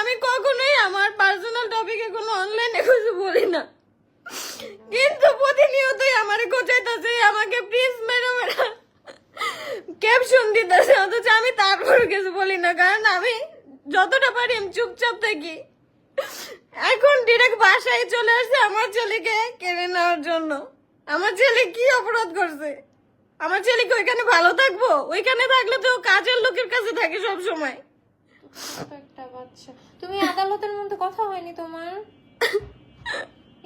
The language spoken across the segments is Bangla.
আমি কখনোই আমার পার্সোনাল টপিকে কোনো অনলাইনে কিছু বলি না। কিন্তু প্রতিনিয়তই আমার গোচাইতেছে আমাকে প্লিজ ম্যাডাম ক্যাপশন দিতেছে, অথচ আমি তারপরে কিছু বলি না, কারণ আমি যতটা পারি আমি চুপচাপ থাকি। এখন ডিরেক্ট বাসায় চলে আসছে আমার ছেলেকে কেড়ে নেওয়ার জন্য। আমার ছেলে কি অপরাধ করছে? আমার ছেলে কি ওইখানে ভালো থাকব? ওইখানে থাকলে তো কাজের লোকের কাছে থাকে সব সময় একটা বাচ্চা। তুমি আদালতের মধ্যে কথা হয়নি তোমার?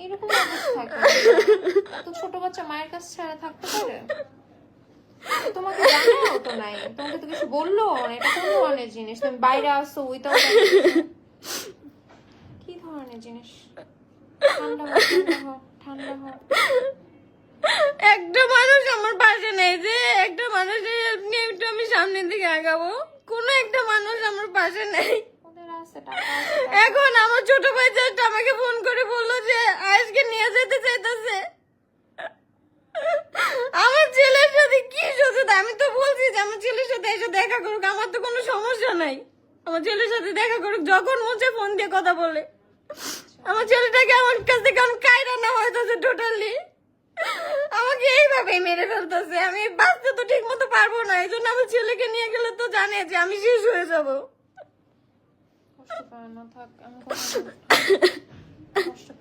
এরকম কেন? ছোট বাচ্চা মায়ের কাছে ছাড়া থাকতে পারে? তোমাকে জানাও তো নাই। তোমাকে তো কিছু বলল এটা কোন ধরনের জিনিস। তুমি বাইরে উইথাউট কি ধরনের জিনিস? ঠান্ডা ঠান্ডা একটা মানুষ আমার পাশে নেই যে, একটা help নিয়ে একটু আমি সামনের দিকে আগাবো। কোনো একটা মানুষ আমার পাশে নেই। এখন আমার ছোট ভাই জাস্ট আমাকে ফোন করে বলল যে আজকে নিয়ে যেতে চাইতেছে। আমার ছেলের সাথে কি শত্রুতা আমি তো বলছি যে আমার ছেলের সাথে এসে দেখা করুক আমার তো কোনো সমস্যা নাই। আমার ছেলের সাথে দেখা করুক যখন মুছে ফোন দিয়ে কথা বলে। আমার ছেলেটাকে আমার কাছ থেকে এখন কায়রা না হইতেছে টোটালি আমাকে এইভাবেই মেরে ফেলতেছে আমি বাঁচতে তো ঠিক মতো পারব না, এই জন্য আমার ছেলেকে নিয়ে গেলে তো জানে যে আমি শেষ হয়ে যাব।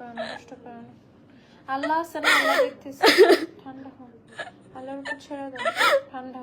আমি আল্লাহ আল্লাহ দেখতেছি। ঠান্ডা হও আল্লাহর উপর ছেড়ে দাও। ঠান্ডা।